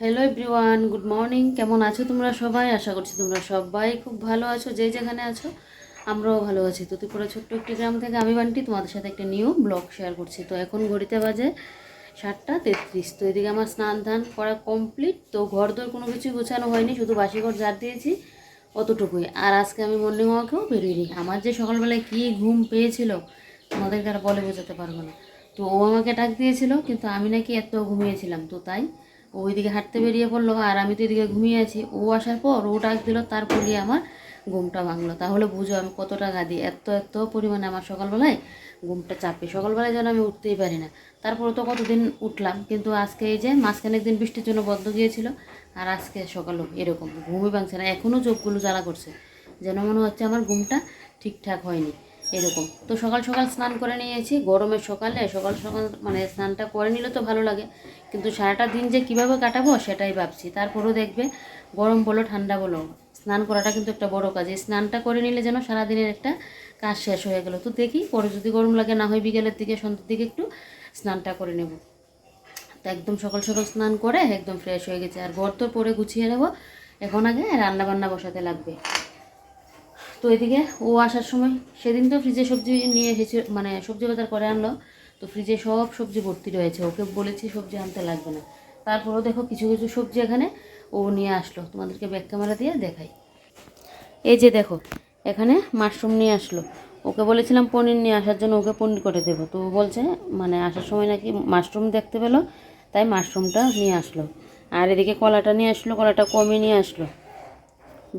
Hello everyone good morning কেমন আছো তোমরা সবাই? আশা করছি তোমরা সবাই খুব ভালো আছো। যে যেখানে আছো, আমরাও ভালো আছি। তো ত্রিপুরা ছোট্ট একটি গ্রাম থেকে আমি বান্টি, তোমাদের সাথে একটা নিউ ব্লগ শেয়ার করছি। তো এখন ঘড়িতে বাজে সাতটা তেত্রিশ। তো এদিকে আমার স্নান ধান করা কমপ্লিট তো ঘর দর কোনো কিছুই গোছানো হয়নি, শুধু বাসি ঘর ঝাড় দিয়েছি, অতটুকুই। আর আজকে আমি মর্নিং ওয়াকেও বেরোইনি আমার যে সকালবেলায় কী ঘুম পেয়েছিল, তোমাদেরকে আর বলে বোঝাতে পারব না। তো ও আমাকে ডাক দিয়েছিল, কিন্তু আমি নাকি এত ঘুমিয়েছিলাম। তো তাই ও ওইদিকে হাঁটতে বেরিয়ে পড়ল আর আমি তো এদিকে ঘুমিয়ে আছি। ও আসার পর ও ডাক দিল, তারপর গিয়ে আমার ঘুমটা ভাঙলো। তাহলে বুঝো আমি কতটা গাদি এত এত পরিমাণে আমার সকালবেলায় ঘুমটা চাপে। সকালবেলায় যেন আমি উঠতেই পারি না। তারপরে তো কতদিন উঠলাম, কিন্তু আজকে এই যে মাঝখানে একদিন বৃষ্টির জন্য বন্ধ গিয়েছিল আর আজকে সকালও এরকম। ঘুমই ভাঙছে না। এখনও চোখগুলো জ্বালা করছে। যেন মনে হচ্ছে আমার ঘুমটা ঠিকঠাক হয়নি। এরকম। তো সকাল সকাল স্নান করে নিয়েছি, গরমের সকালে সকাল সকাল মানে স্নানটা করে নিলে তো ভালো লাগে। কিন্তু সারাটা দিন যে কীভাবে কাটাবো সেটাই ভাবছি। তারপরেও দেখবে গরম বলো, ঠান্ডা বলো, স্নান করাটা কিন্তু একটা বড় কাজ। এই স্নানটা করে নিলে যেন সারাদিনের একটা কাজ শেষ হয়ে গেল। তো দেখি, পরে যদি গরম লাগে না হয় বিকেলের দিকে, সন্ধ্যের দিকে একটু স্নানটা করে নেব। তো একদম সকাল সকাল স্নান করে একদম ফ্রেশ হয়ে গেছে। আর ঘর তো পরে গুছিয়ে নেব। এখন আগে রান্না বান্না বসাতে লাগবে। তো এদিকে ও আসার সময় সেদিন তো ফ্রিজে সবজি নিয়ে এসেছে মানে সবজি বাজার করে আনলো। তো ফ্রিজে সব সবজি ভর্তি রয়েছে, ওকে বলেছি সবজি আনতে লাগবে না। তারপরেও দেখো কিছু কিছু সবজি এখানে ও নিয়ে আসলো। তোমাদেরকে ব্যাক ক্যামেরা দিয়ে দেখাই। এই যে দেখো, এখানে মাশরুম নিয়ে আসলো। ওকে বলেছিলাম পনির নিয়ে আসার জন্য ওকে পনির করে দেবো। তো ও বলছে মানে আসার সময় নাকি মাশরুম দেখতে পেল, তাই মাশরুমটা নিয়ে আসলো। আর এদিকে কলাটা নিয়ে আসলো, কলাটা কমে নিয়ে আসলো।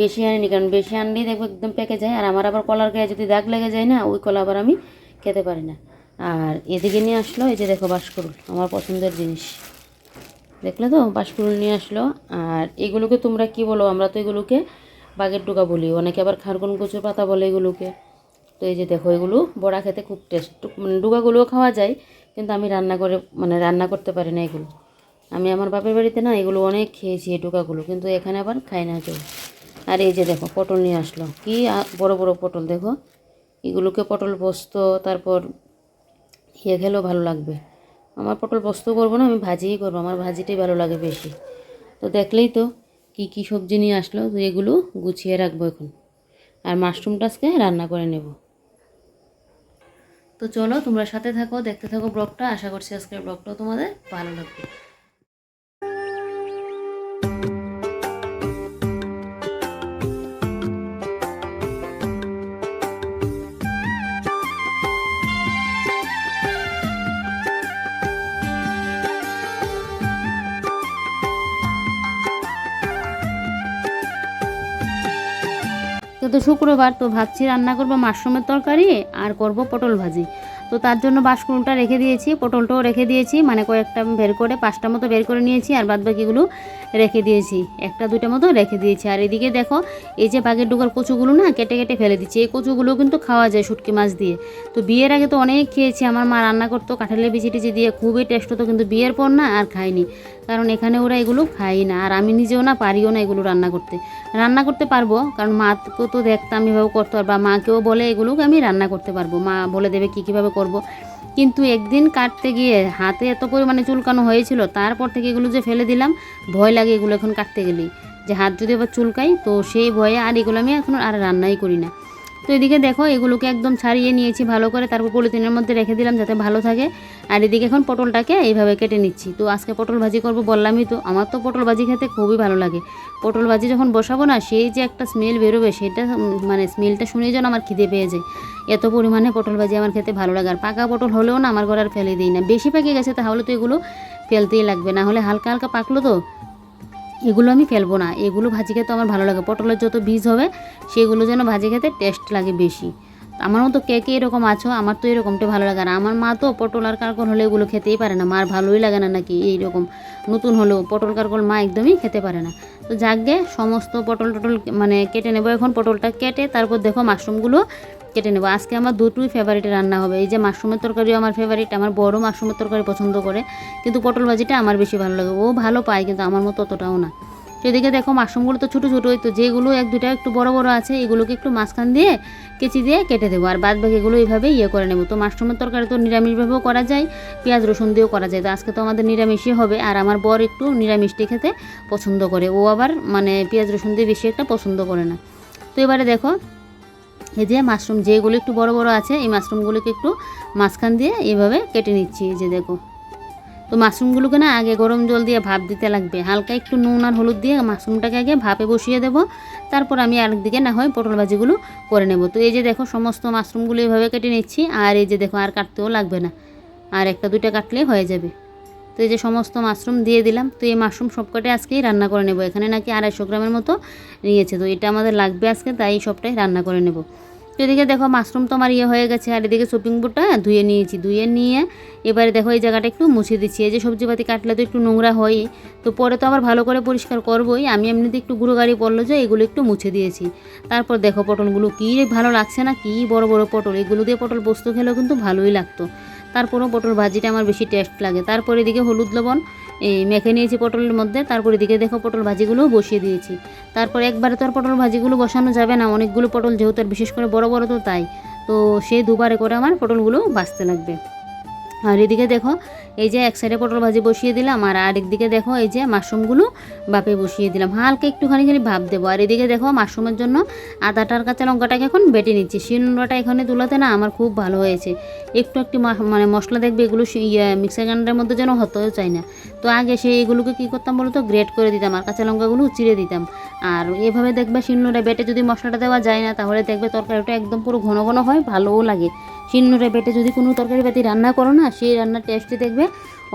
বেশি আনিনি, কারণ বেশি আনলেই দেখব একদম পেকে যায়। আর আমার আবার কলার গায়ে যদি দাগ লেগে যায় না, ওই কলা আবার আমি খেতে পারি না। আর এদিকে নিয়ে আসলো, এই যে দেখো বাঁশকুড়ুল আমার পছন্দের জিনিস। দেখলে তো? বাঁশকুড়ুল নিয়ে আসলো। আর এগুলোকে তোমরা কি বলো? আমরা তো এগুলোকে বাগের ডুকা বলি। অনেকে আবার খারগুন, কচুর পাতা বলে এগুলোকে। তো এই যে দেখো, এগুলো বড়া খেতে খুব টেস্ট মানে ডুকাগুলোও খাওয়া যায়, কিন্তু আমি রান্না করে মানে রান্না করতে পারি না এগুলো। আমি আমার বাপের বাড়িতে না এগুলো অনেক খেয়েছি, এই ডুকাগুলো। কিন্তু এখানে আবার খাই না কেউ। আর এই যে দেখো, পটল নিয়ে আসলো। কি বড় বড় পটল দেখো। এগুলোকে পটল পোস্ত, তারপর ইয়ে খেলেও ভালো লাগবে। আমার পটল পোস্ত করব না, আমি ভাজিই করব। আমার ভাজিটাই ভালো লাগে বেশি। তো দেখলেই তো কি কি সবজি নিয়ে আসলো এগুলো গুছিয়ে রাখব এখন। আর মাশরুমটা আজকে রান্না করে নেব। তো চলো, তোমরা সাথে থাকো, দেখতে থাকো ব্লগটা। আশা করছি আজকের ব্লগটাও তোমাদের ভালো লাগবে। তো তো শুক্রবার, তো ভাবছি রান্না করব মাশরুমের তরকারি আর করব পটল ভাজি। তো তার জন্য বাঁশকুড়ুলটা রেখে দিয়েছি, পটলটাও রেখে দিয়েছি মানে কয়েকটা বের করে, পাঁচটা মতো বের করে নিয়েছি আর বাদ বাকিগুলো রেখে দিয়েছি। একটা, দুইটা মতো রেখে দিয়েছি। আর এদিকে দেখো, এই যে বাঘের ডুগার কচুগুলো না, কেটে কেটে ফেলে দিচ্ছি। এই কচুগুলো কিন্তু খাওয়া যায় শুটকি মাছ দিয়ে। তো বিয়ের আগে তো অনেক খেয়েছি, আমার মা রান্না করতো কাঁঠালের বিচি টিচি দিয়ে, খুবই টেস্ট হতো, কিন্তু বিয়ের পর না আর খাইনি। কারণ এখানে ওরা এগুলো খাই না। আর আমি নিজেও না পারিও না এগুলো রান্না করতে। রান্না করতে পারব, কারণ মাকেও তো দেখতাম এভাবে করতে পারব বা মাকেও বলে এগুলোকে আমি রান্না করতে পারব। মা বলে দেবে কী কীভাবে করব। কিন্তু একদিন কাটতে গিয়ে হাতে এত পরিমাণে চুলকানো হয়েছিল, তারপর থেকে এগুলো যে ফেলে দিলাম, ভয় লাগে এগুলো এখন কাটতে গেলেই। যে হাত যদি আবার চুলকাই, তো সেই ভয়ে আর এগুলো আমি এখন আর রান্নাই করি না। তো এদিকে দেখো, এগুলোকে একদম ছাড়িয়ে নিয়েছি ভালো করে। তারপর পলিথিনের মধ্যে রেখে দিলাম যাতে ভালো থাকে। আর এদিকে এখন পটলটাকে এইভাবে কেটে নিচ্ছি। তো আজকে পটল ভাজি করব বললামই তো, আমার তো পটল ভাজি খেতে খুবই ভালো লাগে। পটল ভাজি যখন বসাবো না, সেই যে একটা স্মেল বেরোবে, সেটা মানে স্মেলটা শুনেই যেন আমার খিদে পেয়ে যায়। এত পরিমাণে পটল ভাজি আমার খেতে ভালো লাগে। আর পাকা পটল হলেও না, আমার ঘরে আর ফেলে দিই না। বেশি পেকে গেছে তাহলে তো এগুলো ফেলতেই লাগবে। না হলে হালকা হালকা পাকলো তো এগুলো আমি ফেলব না। এগুলো ভাজি খেতে আমার ভালো লাগে। পটলের যত বীজ হবে, সেগুলো যেন ভাজি খেতে টেস্ট লাগে বেশি। আমার মতো কে কে এরকম আছো, আমার তো এরকমটা ভালো লাগে আর আমার মা তো পটল আর কারকল হলে এগুলো খেতেই পারে না। মার ভালোই লাগে না নাকি এইরকম। নতুন হলেও পটল কারকল মা একদমই খেতে পারে না। তো যাকগে সমস্ত পটল টটল মানে কেটে নেব এখন। পটলটা কেটে তারপর দেখো মাশরুমগুলো কেটে নেব। আজকে আমার দুটোই ফেভারিট রান্না হবে। এই যে মাশরুমের তরকারিও আমার ফেভারিট আমার বড় মাশরুমের তরকারি পছন্দ করে। কিন্তু পটল ভাজিটা আমার বেশি ভালো লাগে। ও ভালো পায়, কিন্তু আমার মতো অতটাও না। এদিকে দেখো মাশরুমগুলো তো ছোটো ছোটোই, তো যেগুলো এক দুটা একটু বড় বড় আছে, এগুলোকে একটু মাঝখান দিয়ে কেচি দিয়ে কেটে দেবো। আর বাদ বাকি এগুলো এইভাবে ইয়ে করে নেব। তো মাশরুমের তরকারি তো নিরামিষভাবেও করা যায়, পেঁয়াজ রসুন দিয়েও করা যায়। তো আজকে তো আমাদের নিরামিষই হবে। আর আমার বর একটু নিরামিষটি খেতে পছন্দ করে। ও আবার মানে পেঁয়াজ রসুন দিয়ে বেশি একটা পছন্দ করে না। তো এবারে দেখো যে মাশরুম যেগুলো একটু বড় বড় আছে, এই মাশরুমগুলোকে একটু মাঝখান দিয়ে এইভাবে কেটে নিচ্ছি, এই যে দেখো। তো মাশরুমগুলোকে না আগে গরম জল দিয়ে ভাপ দিতে লাগবে। হালকা একটু নুন আর হলুদ দিয়ে মাশরুমটাকে আগে ভাপে বসিয়ে দেবো। তারপর আমি আরেকদিকে না হয় পটল ভাজিগুলো করে নেব। তো এই যে দেখো সমস্ত মাশরুমগুলো এইভাবে কেটে নিচ্ছি, আর এই যে দেখো আর কাটতেও লাগবে না। আর একটা দুইটা কাটলেই হয়ে যাবে। তো এই যে সমস্ত মাশরুম দিয়ে দিলাম। তো এই মাশরুম সবকটাই আজকেই রান্না করে নেব। এখানে নাকি আড়াইশো গ্রামের মতো নিয়েছে। তো এটা আমাদের লাগবে আজকে, তাই সবটাই রান্না করে নেব। তো এদিকে দেখো মাশরুম তো আমার ইয়ে হয়ে গেছে। আর এদিকে শপিং বোর্ডটা ধুয়ে নিয়েছি। ধুয়ে নিয়ে এবারে দেখো এই জায়গাটা একটু মুছে দিচ্ছি। এই যে সবজিপাতি কাটলে তো একটু নোংরা হয় তো পরে তো আবার ভালো করে পরিষ্কার করবোই। আমি এমনিতে একটু গুঁড়ো গাড়ি পড়ল যে এগুলো একটু মুছে দিয়েছি। তারপর দেখো পটলগুলো কী ভালো লাগছে না? কী বড় বড় পটল। এগুলো দিয়ে পটল বস্তু খেলেও কিন্তু ভালোই লাগতো। তারপরও পটল ভাজিটা আমার বেশি টেস্ট লাগে। তারপরে এদিকে হলুদ লবণ, এই মেখে নিয়েছি পটলের মধ্যে, তারপরে দিকে দেখো পটল ভাজিগুলোও বসিয়ে দিয়েছি। তারপর একবারে তো আর পটল ভাজিগুলো বসানো যাবে না, অনেকগুলো পটল যেহেতু আর বিশেষ করে বড় বড় তো তাই। তো সেই দুবারে করে আমার পটলগুলো বাঁচতে লাগবে। আর এদিকে দেখো, এই যে এক সাইডে পটল ভাজি বসিয়ে দিলাম, আর আরেক দিকে দেখো এই যে মাশরুমগুলো বাপে বসিয়ে দিলাম। হালকা একটুখানি খালি ভাব দেবো। আর এদিকে দেখো মাশরুমের জন্য আদাটার কাঁচা লঙ্কাটাকে এখন বেটে নিচ্ছি। শিলনোড়াটা এখানে তুলাতে না আমার খুব ভালো হয়েছে। একটু একটি মানে মশলা দেখবে এগুলো ইয়ে মিক্সার গ্রাইন্ডারের মধ্যে যেন হতেও চায় না। তো আগে সেই এগুলোকে কী করতাম বলতো? গ্রেট করে দিতাম, আর কাঁচা লঙ্কাগুলো চিড়ে দিতাম। আর এভাবে দেখবে শিলনোড়া বেটে যদি মশলাটা দেওয়া যায় না, তাহলে দেখবে তরকারিটা একদম পুরো ঘন ঘন হয়, ভালোও লাগে। শিলনোড়া বেটে যদি কোনো তরকারি পাতি রান্না করো না, সেই রান্নার টেস্টই দেখবে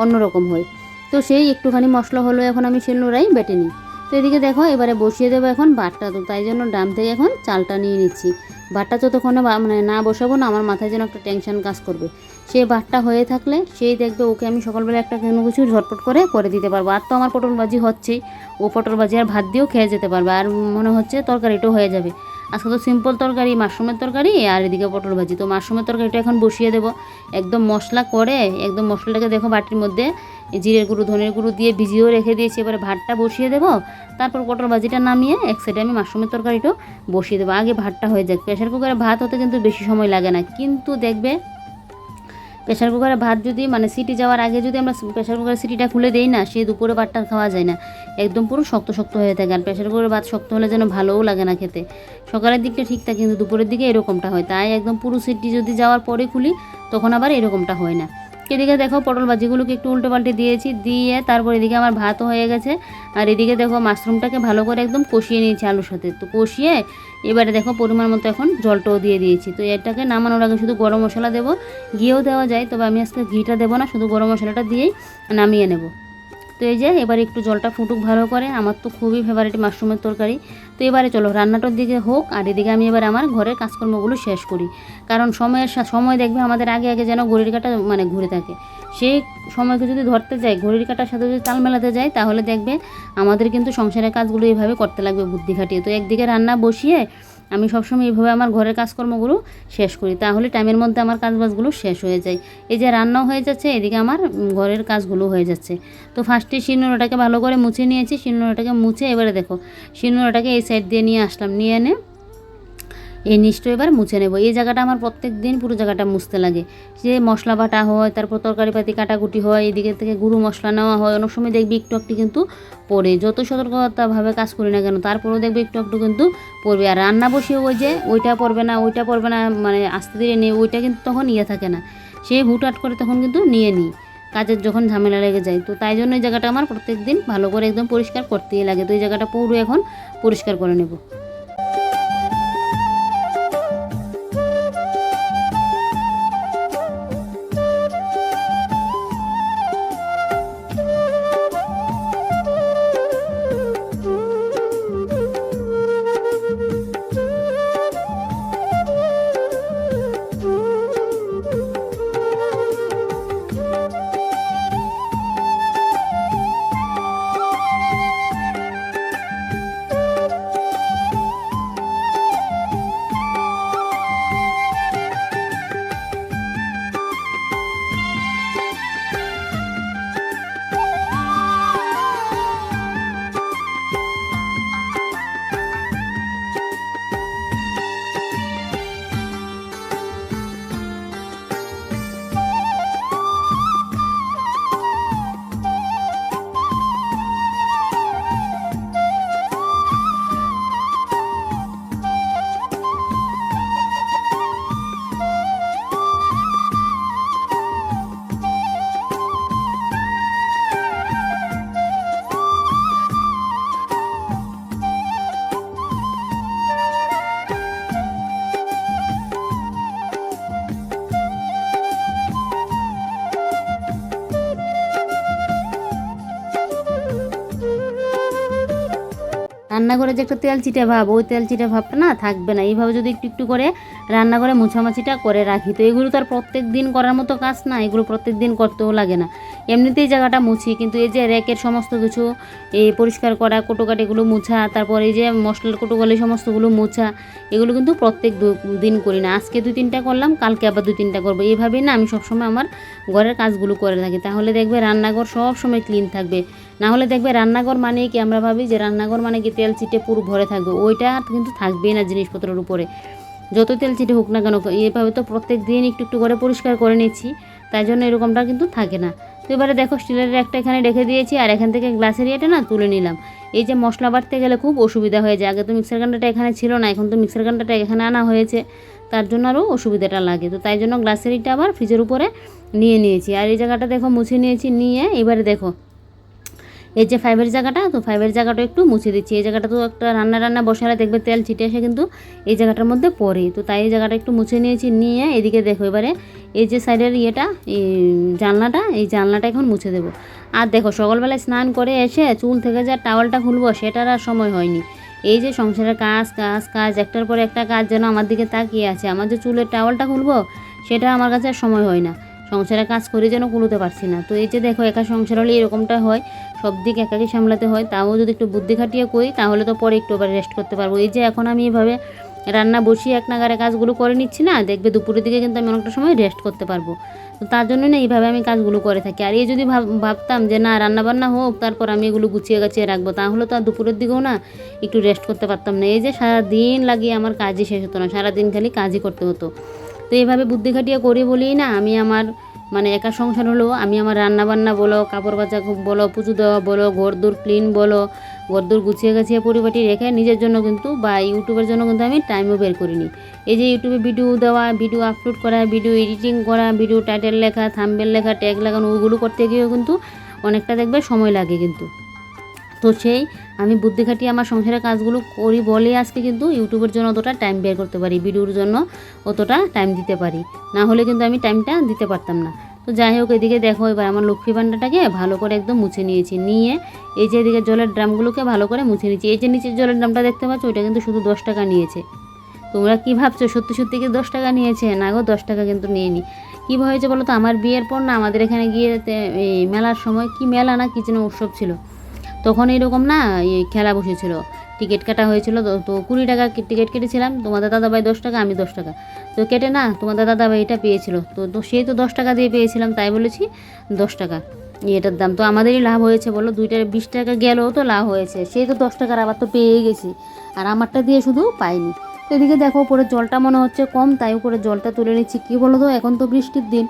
অন্যরকম হয়। তো সেই একটুখানি মশলা হলো এখন আমি শিলনোড়াই বেটে নিই। তো এদিকে দেখো এবারে বসিয়ে দেবো এখন বাটটা তো তাই জন্য ডাম থেকে এখন চালটা নিয়ে নিচ্ছি। বাটটা যতক্ষণে মানে না বসাবো না, আমার মাথায় যেন একটা টেনশন কাজ করবে। সেই বাটটা হয়ে থাকলে সেই দেখবে ওকে আমি সকালবেলা একটা কোনো কিছু ঝটপট করে করে দিতে পারব। আর তো আমার পটল ভাজি হচ্ছেই, ও পটল ভাজি আর ভাত দিয়েও খেয়ে যেতে পারবে। আর মনে হচ্ছে তরকারিটাও হয়ে যাবে। আজকে তো সিম্পল তরকারি, মাশরুমের তরকারি আর এদিকে পটল ভাজি। তো মাশরুমের তরকারিটা এখন বসিয়ে দেবো। একদম মশলা করে একদম মশলাটাকে দেখো বাটির মধ্যে জিরের গুঁড়ো, ধনের গুঁড়ো দিয়ে ভিজিয়েও রেখে দিয়েছি। এবারে ভাতটা বসিয়ে দেবো। তারপর পটল ভাজিটা নামিয়ে এক সাইডে আমি মাশরুমের তরকারিটাও বসিয়ে দেবো। আগে ভাতটা হয়ে যাক। প্রেশার কুকারে ভাত হতে কিন্তু বেশি সময় লাগে না। কিন্তু দেখবে প্রেশার কুকারে ভাত যদি মানে সিটি যাওয়ার আগে যদি আমরা প্রেশার কুকারের সিটিটা খুলে দিই না, সে দুপুরে ভাতটা খাওয়া যায় না। একদম পুরো শক্ত শক্ত হয়ে থাকে। আর প্রেশার কুকারের ভাত শক্ত হলে যেন ভালোও লাগে না খেতে। সকালের দিকটা ঠিক থাকে, কিন্তু দুপুরের দিকে এরকমটা হয়। তাই একদম পুরো সিটি যদি যাওয়ার পরে খুলি, তখন আবার এরকমটা হয় না। এদিকে দেখো পটল ভাজিগুলোকে একটু উল্টে পাল্টে দিয়েছি, দিয়ে তারপর এদিকে আমার ভাতও হয়ে গেছে। আর এদিকে দেখো মাশরুমটাকে ভালো করে একদম কষিয়ে নিয়েছি আলুর সাথে। তো কষিয়ে এবারে দেখো পরিমাণ মতো এখন জলটাও দিয়ে দিয়েছি। তো এটাকে নামানোর আগে শুধু গরম মশলা দেবো ঘিয়েও দেওয়া যায়, তবে আমি আজকে ঘিটা দেবো না, শুধু গরম মশলাটা দিয়েই নামিয়ে নেব। তো এই যে, এবার একটু জলটা ফুটুক ভালো করে, আমার তো খুবই ফেভারিট মাশরুমের তরকারি। তো এবারে চলো, রান্নাটার দিকে হোক, আর এদিকে আমি এবার আমার ঘরের কাজকর্মগুলো শেষ করি। কারণ সময়ের সময় দেখবে আমাদের আগে আগে যেন ঘড়ির কাটা মানে ঘুরে থাকে। সেই সময়কে যদি ধরতে যাই ঘড়ির কাটার সাথে যদি তাল মেলাতে যাই তাহলে দেখবে আমাদের কিন্তু সংসারের কাজগুলো এইভাবে করতে লাগবে বুদ্ধি খাটিয়ে। তো একদিকে রান্না বসিয়ে আমি সবসময় এইভাবে আমার ঘরের কাজকর্মগুলো শেষ করি, তাহলে টাইমের মধ্যে আমার কাজবাজগুলো শেষ হয়ে যায়। এই যে রান্নাও হয়ে যাচ্ছে, এদিকে আমার ঘরের কাজগুলো হয়ে যাচ্ছে। তো ফার্স্টে শিলনোড়াটাকে ভালো করে মুছে নিয়েছি, শিলনোড়াটাকে মুছে এবারে দেখো, শিলনোড়াটাকে এই সাইড দিয়ে নিয়ে আসলাম। নিয়ে এনে এই নিচটা এবার মুছে নেব। এই জায়গাটা আমার প্রত্যেক দিন পুরো জায়গাটা মুছতে লাগে। যে মশলা বাটা হয়, তারপর তরকারি পাতি কাটাকুটি হয়, এদিকে থেকে গুঁড়ো মশলা নেওয়া হয়, অনেক সময় দেখবি একটু একটু কিন্তু পড়ে। যত সতর্কতাভাবে কাজ করি না কেন, তারপরেও দেখবে একটু একটু কিন্তু পড়বে। আর রান্না বসিয়ে ওই যে ওইটা পড়বে না, ওইটা পড়বে না মানে আস্তে ধীরে নিয়ে, ওইটা কিন্তু তখন ইয়ে থাকে না। সে হুটহাট করে তখন কিন্তু নিয়ে নিই, কাজের যখন ঝামেলা লেগে যায়। তো তাই জন্য এই জায়গাটা আমার প্রত্যেক দিন ভালো করে একদম পরিষ্কার করতেই লাগে। তো এই জায়গাটা পুরো এখন পরিষ্কার করে নেব। রান্নাঘরে যে একটা তেল চিটে ভাব, ওই তেল চিটে ভাবটা না থাকবে না। এইভাবে যদি একটু একটু করে রান্নাঘরে মুছামাছিটা করে রাখি, তো এগুলো তো আর প্রত্যেক দিন করার মতো কাজ না, এগুলো প্রত্যেক দিন করতেও লাগে না। এমনিতেই জায়গাটা মুছি, কিন্তু এই যে র্যাকের সমস্ত কিছু, এই পরিষ্কার করা কোটোকাটিগুলো মুছা, তারপর এই যে মশলার কোটোকালি সমস্তগুলো মুছা, এগুলো কিন্তু প্রত্যেক দিন করি না। আজকে দুই তিনটা করলাম, কালকে আবার দুই তিনটা করব। এইভাবেই না আমি সবসময় আমার ঘরের কাজগুলো করে থাকি। তাহলে দেখবে রান্নাঘর সবসময় ক্লিন থাকবে। না হলে দেখবে রান্নাঘর মানে কি আমরা ভাবি যে রান্নাঘর মানে কি তেল চিটে পুরো ভরে থাকবে। ওইটা কিন্তু থাকবেই না জিনিসপত্রের উপরে। যত তেল চিটে হোক না কেন এভাবে তো প্রত্যেক দিন একটু একটু করে পরিষ্কার করে নিচ্ছি। তাই জন্য এরকমটা কিন্তু থাকে না। তো এবারে দেখো স্টিলের একটা এখানে রেখে দিয়েছি আর এখান থেকে গ্লাসের ইয়েটা না তুলে নিলাম। এই যে মশলা বাটতে গেলে খুব অসুবিধা হয়ে যায়। আগে তো মিক্সার গ্রাইন্ডারটা এখানে ছিল না, এখন তো মিক্সার গ্রাইন্ডারটা এখানে আনা হয়েছে। তার জন্য আরও অসুবিধাটা লাগে। তো তাই জন্য গ্লাসের ইটা আবার ফ্রিজের উপরে নিয়ে নিয়েছি। আর এই জায়গাটা দেখো মুছে নিয়েছি, নিয়ে এবারে দেখো এই যে ফাইভের জায়গাটা, তো ফাইভের জায়গাটা একটু মুছে দিচ্ছি। এই জায়গাটা তো একটা রান্না রান্না বসালে দেখবে তেল ছিটে এসে কিন্তু এই জায়গাটার মধ্যে পড়ে। তো তাই এই জায়গাটা একটু মুছে নিয়েছি, নিয়ে এদিকে দেখো এবারে এই যে সাইডের ইয়েটা, এই জানলাটা এই জানলাটা এখন মুছে দেবো। আর দেখো সকালবেলায় স্নান করে এসে চুল থেকে যা টাওয়ালটা খুলবো, সেটার আর সময় হয়নি। এই যে সংসারের কাজ কাজ কাজ, একটার পর একটা কাজ যেন আমার দিকে তাকিয়ে আছে। আমার যে চুলের টাওয়ালটা খুলবো, সেটা আমার কাছে আর সময় হয় না। সংসারের কাজ করে যেন কুলোতে পারছি না। তো এই যে দেখো, একা সংসার হলে এরকমটা হয়, সব দিক একাকে সামলাতে হয়, তাও যদি একটু বুদ্ধি খাটিয়ে করি, তাহলে তো পরে একটু আবার রেস্ট করতে পারব। এই যে এখন আমি এভাবে রান্না বসিয়ে এক নাগারে কাজগুলো করে নিচ্ছি না, দেখবে দুপুরের দিকে কিন্তু আমি অনেকটা সময় রেস্ট করতে পারব। তো তার জন্য না এইভাবে আমি কাজগুলো করে থাকি। আর এই যদি ভাব, ভাবতাম যে না রান্না বান্না হোক, তারপর আমি এগুলো গুছিয়ে গাছিয়ে রাখব, তাহলে তো আর দুপুরের দিকেও না একটু রেস্ট করতে পারতাম না। এই যে সারা দিন লাগিয়ে আমার কাজই শেষ হতো না, সারাদিন খালি কাজই করতে হতো। তো এইভাবে বুদ্ধি খাটিয়ে করি বলেই না, আমি আমার মানে একা সংসার হলো, আমি আমার রান্না বান্না বলো কাপড় বাচা বলো, পুজো দেওয়া বলো ঘর দূর ক্লিন বলো ঘর দূর গুছিয়ে গাছিয়ে পরিপাটি রেখে নিজের জন্য কিন্তু বা ইউটিউবের জন্য কিন্তু আমি টাইমও বের করিনি। এই যে ইউটিউবে ভিডিও দেওয়া ভিডিও আপলোড করা ভিডিও এডিটিং করা ভিডিও টাইটেল লেখা থাম্বেল লেখা ট্যাগ লাগানো, ওগুলো করতে গিয়েও কিন্তু অনেকটা দেখবে সময় লাগে কিন্তু। তো সেই আমি বুদ্ধি খাটিয়ে আমার সংসারের কাজগুলো করি বলে আজকে কিন্তু ইউটিউবের জন্য অতটা টাইম বের করতে পারি, ভিডিওর জন্য অতটা টাইম দিতে পারি। না হলে কিন্তু আমি টাইমটা দিতে পারতাম না। তো যাই হোক, এদিকে দেখো এবার আমার লক্ষ্মী ভাণ্ডারটাকে ভালো করে একদম মুছে নিয়েছি। নিয়ে এই যে এদিকে জলের ড্রামগুলোকে ভালো করে মুছে নিয়েছি। এই যে নিচের জলের ড্রামটা দেখতে পাচ্ছ, ওইটা কিন্তু শুধু দশ টাকা নিয়েছে। তোমরা কি ভাবছ, সত্যি সত্যি কি দশ টাকা নিয়েছে? না গো, দশ টাকা কিন্তু নিয়ে কী হয়েছে বলো তো? আমার বিয়ের পর না আমাদের এখানে গিয়ে মেলার সময়, কি মেলা না কি যেন উৎসব ছিল। তখন এরকম না খেলা বসেছিল। টিকিট কাটা হয়েছিল, তো কুড়ি টাকা টিকিট কেটেছিলাম। তোমাদের দাদাভাই দশ টাকা, আমি দশ টাকা। তো কেটে না, তোমাদের দাদাভাই এটা পেয়েছিল। তো তো সেই তো দশ টাকা দিয়ে পেয়েছিলাম, তাই বলেছি দশ টাকা। এটার দাম তো আমাদেরই লাভ হয়েছে বলো, দুইটা বিশ টাকা গেলেও তো লাভ হয়েছে। সেই তো দশ টাকার আবার তো পেয়েই গেছি। আর আমারটা দিয়ে শুধু পাইনি এদিকে দেখো, উপরে জলটা মনে হচ্ছে কম, তাই উপরে জলটা তুলে নিচ্ছি। কী বলো তো, এখন তো বৃষ্টির দিন।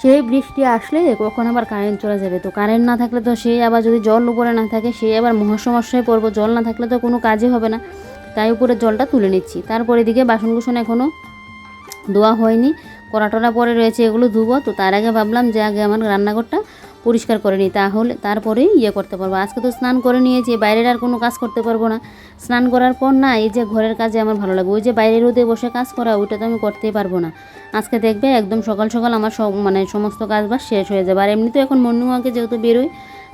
সেই বৃষ্টি আসলে কখন আবার কারেন্ট চলে যাবে? তো কারেন্ট না থাকলে তো সে আবার যদি জল উপরে না থাকে, সে আবার মহাসমস্যায় পড়ব। জল না থাকলে তো কোনো কাজই হবে না। তাই উপরে জলটা তুলে নিচ্ছি। তারপর এদিকে বাসন কুসন এখনও ধোয়া হয়নি। কড়াটরা পরে রয়েছে, এগুলো ধুবো। তো তার আগে ভাবলাম যে আগে আমার রান্নাঘরটা পরিষ্কার করে নিই তাহলে তারপরে ইয়ে করতে পারব। আজকে তো স্নান করে নিয়েছি, বাইরের আর কোনো কাজ করতে পারব না। স্নান করার পর না, এই যে ঘরের কাজে আমার ভালো লাগে, ওই যে বাইরে রোদে বসে কাজ করা, ওইটা তো আমি করতেই পারব না। আজকে দেখবে একদম সকাল সকাল আমার সব মানে সমস্ত কাজ বাস শেষ হয়ে যাবে। আর এমনিতে এখন মন্নু আগে যেহেতু বেরোই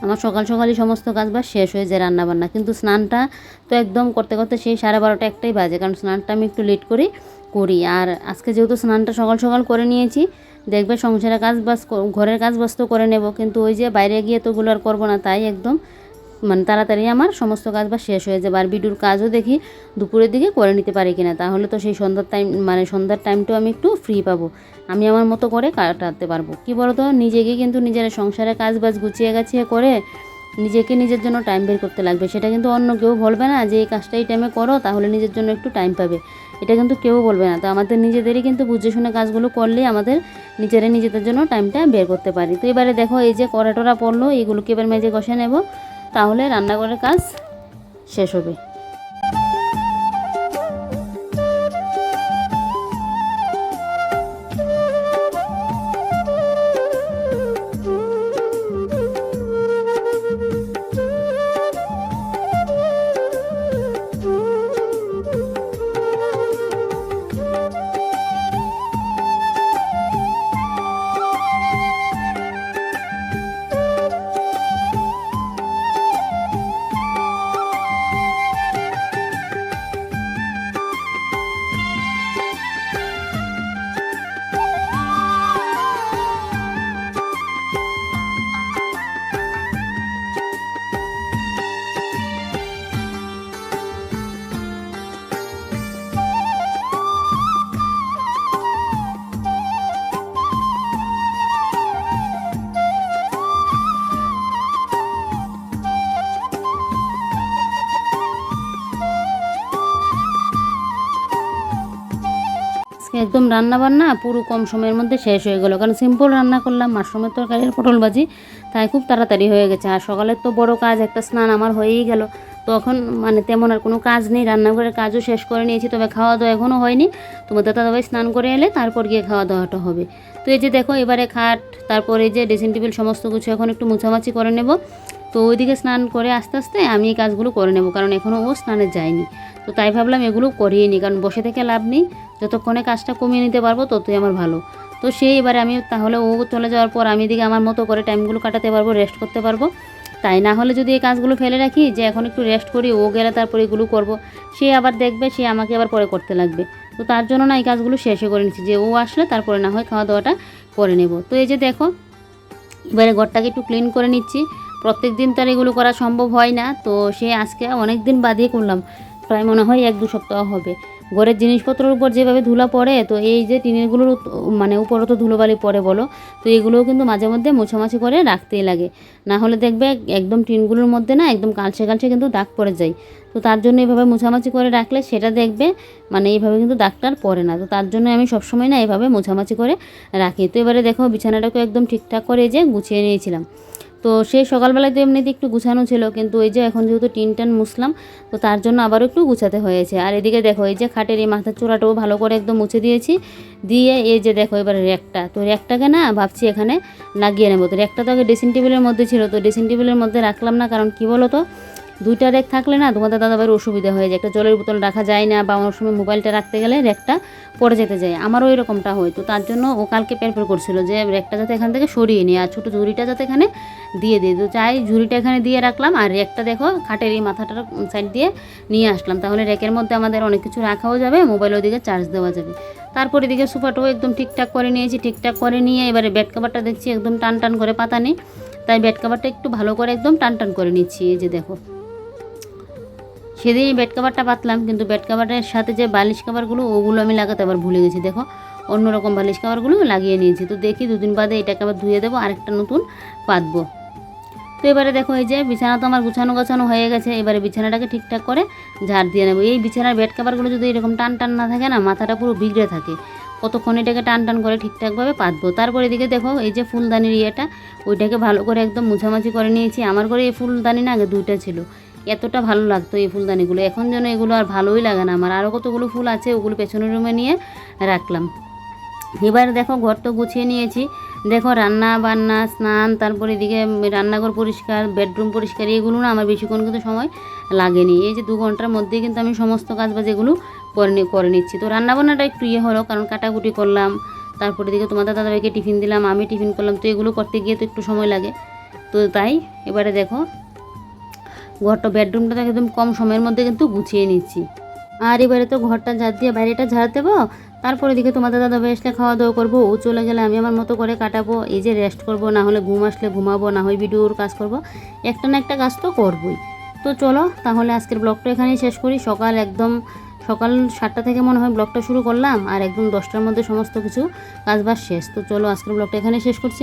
আমার সকাল সকালই সমস্ত কাজ বাস শেষ হয়ে যায় রান্নাবান্না। কিন্তু স্নানটা তো একদম করতে করতে সেই সাড়ে বারোটা একটাই বাজে, কারণ স্নানটা আমি একটু লেট করি করি। আর আজকে যেহেতু স্নানটা সকাল সকাল করে নিয়েছি, দেখবে সংসারের কাজ বাস ঘরের কাজ বাস তো করে নেব। কিন্তু ওই যে বাইরে গিয়ে তো ওগুলো আর করব না, তাই একদম মানে তাড়াতাড়ি আমার সমস্ত কাজ বা শেষ হয়ে যাবে আর বিডুর কাজও দেখি দুপুরের দিকে করে নিতে পারি কিনা, তাহলে তো সেই সন্ধ্যার টাইম মানে সন্ধ্যার টাইমটাও আমি একটু ফ্রি পাবো। আমি আমার মতো করে কাটাতে পারব। কি বলতো? নিজেকে কিন্তু নিজের সংসারে কাজ বাজ গুছিয়ে গাছিয়ে করে নিজেকে নিজের জন্য টাইম বের করতে লাগবে। সেটা কিন্তু অন্য কেউ বলবে না যে, এই কাজটা এই টাইমে করো, তাহলে নিজের জন্য একটু টাইম পাবে। এটা কিন্তু কেউ বলবে না। তো আমাদের নিজেদেরই কিন্তু বুঝে শুনে কাজগুলো করলেই আমাদের নিজেরা নিজেদের জন্য টাইমটা বের করতে পারি। তো এবারে দেখো, এই যে কড়াটোরা পড়ল এইগুলোকে এবার মেজে কষে নেব। তাহলে রান্নাঘরের কাজ শেষ হবে। একদম রান্না বান্না পুরো কম সময়ের মধ্যে শেষ হয়ে গেলো। কারণ সিম্পল রান্না করলাম, মাশরুমের তরকারি আর পটল ভাজি, তাই খুব তাড়াতাড়ি হয়ে গেছে। আর সকালের তো বড় কাজ, একটা স্নান আমার হয়েই গেল। তখন মানে তেমন আর কোনো কাজ নেই, রান্নাঘরের কাজও শেষ করে নিয়েছি, তবে খাওয়া দাওয়া এখনও হয়নি তোমাদের দাদাভাই স্নান করে এলে তারপর গিয়ে খাওয়া দাওয়াটা হবে। তো এই যে দেখো, এবারে খাট, তারপরে এই যে ড্রেসিং টেবিল সমস্ত কিছু এখন একটু মুছামাছি করে নেব। তো ওইদিকে স্নান করে আস্তে আস্তে আমি এই কাজগুলো করে নেব, কারণ এখনও ও স্নানে যায়নি। তো তাই ভাবলাম এগুলো করিয়ে নিই কারণ বসে থেকে লাভ নেই। যতক্ষণে কাজটা কমিয়ে নিতে পারব, ততই আমার ভালো। তো সেই এবারে আমি তাহলে ও চলে যাওয়ার পর আমি দিকে আমার মতো করে টাইমগুলো কাটাতে পারব রেস্ট করতে পারব। তাই না হলে যদি এই কাজগুলো ফেলে রাখি, যে এখন একটু রেস্ট করি, ও গেলে তারপরে এগুলো করব। সে আবার দেখবে, সে আমাকে আবার পরে করতে লাগবে। তো তার জন্য না এই কাজগুলো শেষে করে নিচ্ছি, যে ও আসলে তারপরে না হয় খাওয়া দাওয়াটা করে নেব। তো এই যে দেখো, এবারে ঘরটাকে একটু ক্লিন করে নিচ্ছি। প্রত্যেক দিন তো আর এগুলো করা সম্ভব হয় না, তো সে আজকে অনেক দিন বাদে করলাম। প্রায় মনে হয় এক দু সপ্তাহ হবে। ঘরের জিনিসপত্রের উপর যেভাবে ধুলা পড়ে, তো এই যে টিনেরগুলোর মানে উপরও তো ধুলোবালি পড়ে বলো, তো এগুলোও কিন্তু মাঝে মধ্যে মোছামাছি করে রাখতেই লাগে। না হলে দেখবে একদম টিনগুলোর মধ্যে না একদম কালচে কালচে কিন্তু দাগ পড়ে যায়। তো তার জন্য এভাবে মোছামাছি করে রাখলে সেটা দেখবে মানে এইভাবে কিন্তু দাগটার পড়ে না। তো তার জন্য আমি সবসময় না এভাবে মোছামাছি করে রাখি। তো এবারে দেখো বিছানাটাকে একদম ঠিকঠাক করে যে গুছিয়ে নিয়েছিলাম। তো সেই সকালবেলায় তো এমনিতে একটু গুছানো ছিল, কিন্তু ওই যে এখন যেহেতু টিন টান মুছলাম, তো তার জন্য আবারও একটু গুছাতে হয়েছে। আর এদিকে দেখো, এই যে খাটের এই মাথার চূড়াটাও ভালো করে একদম মুছে দিয়েছি। দিয়ে এই যে দেখো এবার র্যাকটা, তো র্যাকটাকে না ভাবছি এখানে লাগিয়ে নেব। তো র্যাকটা তো আগে ড্রেসিং টেবিলের মধ্যে ছিল, তো ড্রেসিং টেবিলের মধ্যে রাখলাম না, কারণ কী বলো তো দুইটা র্যাক থাকলে না তোমাদের দাদাভাইয়ের অসুবিধা হয়ে যায়। একটা জলের বোতল রাখা যায় না বা অনেক সময় মোবাইলটা রাখতে গেলে র্যাকটা পড়ে যেতে যায়। আমারও এরকমটা হয়। তো তার জন্য ও কালকে প্যারপের করছিল যে র্যাকটা যাতে এখান থেকে সরিয়ে নিই আর ছোটো ঝুড়িটা যাতে এখানে দিয়ে দিই। তো চাই ঝুড়িটা এখানে দিয়ে রাখলাম আর র্যাকটা দেখো খাটের এই মাথাটার সাইড দিয়ে নিয়ে আসলাম। তাহলে র্যাকের মধ্যে আমাদের অনেক কিছু রাখাও যাবে, মোবাইল ওদিকে চার্জ দেওয়া যাবে। তারপর এদিকে সোফাটাও একদম ঠিকঠাক করে নিয়েছি, ঠিকঠাক করে নিয়ে এবারে বেড কাভারটা দেখছি একদম টান টান করে পাতা নেই। তাই বেড কাভারটা একটু ভালো করে একদম টান টান করে নিচ্ছি। এই যে দেখো। সেদিনই বেড কাভারটা পাতলাম, কিন্তু বেড কাভারের সাথে যে বালিশ কাভারগুলো ওগুলো আমি লাগাতে আবার ভুলে গেছি, দেখো। অন্যরকম বালিশ কাভারগুলো লাগিয়ে নিয়েছি। তো দেখি দুদিন বাদে এটাকে আবার ধুয়ে দেবো, আরেকটা নতুন পাতবো। তো এবারে দেখো এই যে বিছানা তো আমার গুছানো গাছানো হয়ে গেছে, এবারে বিছানাটাকে ঠিকঠাক করে ঝাড় দিয়ে নেব। এই বিছানার বেড কাভারগুলো যদি এরকম টান টান না থাকে না, মাথাটা পুরো বিগড়ে থাকে। কতক্ষণ এটাকে টান টান করে ঠিকঠাকভাবে পাতবো। তারপর এদিকে দেখো এই যে ফুলদানির ইয়েটা, ওইটাকে ভালো করে একদম মুছামাছি করে নিয়েছি। আমার ঘরে এই ফুলদানি না আগে দুইটা ছিল। এতটা ভালো লাগতো এই ফুলদানিগুলো। এখন যেন এগুলো আর ভালোই লাগে না। আমার আরও কতগুলো ফুল আছে, ওগুলো পেছনের রুমে নিয়ে রাখলাম। এবার দেখো, ঘর তো গুছিয়ে নিয়েছি। দেখো, রান্না বান্না, স্নান, তারপরে এদিকে রান্নাঘর পরিষ্কার, বেডরুম পরিষ্কার, এগুলো না আমার বেশিক্ষণ কিন্তু সময় লাগেনি। এই যে দু ঘণ্টার মধ্যেই কিন্তু আমি সমস্ত কাজ বাজ এগুলো করে করে নিচ্ছি। তো রান্নাবান্নাটা একটু ইয়ে হলো, কারণ কাটাকুটি করলাম। তারপরে দিকে তোমাদের দাদাভাইকে টিফিন দিলাম, আমি টিফিন করলাম। তো এগুলো করতে গিয়ে তো একটু সময় লাগে। তো তাই, এবারে দেখো ঘরটা বেডরুমটা একদম কম সময়ের মধ্যে কিন্তু গুছিয়ে নিচ্ছি। আর এবারে তো ঘরটা ঝাড় দিয়ে বাইরেটা ঝাড় দেবো, তারপরে দিকে তোমাদের দাদা ভাই আসলে খাওয়া দাওয়া করব, ও চলে গেলে আমি আমার মতো করে কাটাবো, এই যে রেস্ট করব, না হলে ঘুম আসলে ঘুমাবো, না হয় ভিডিওর কাজ করব, একটা না একটা কাজ তো করবই। তো চলো তাহলে আজকের ব্লগটা এখানেই শেষ করি, সকাল একদম, সকাল সাতটা থেকে মনে হয় ব্লগটা শুরু করলাম, আর একদম দশটার মধ্যে সমস্ত কিছু কাজবাজ শেষ। তো চলো আজকের ব্লগটা এখানে শেষ করছি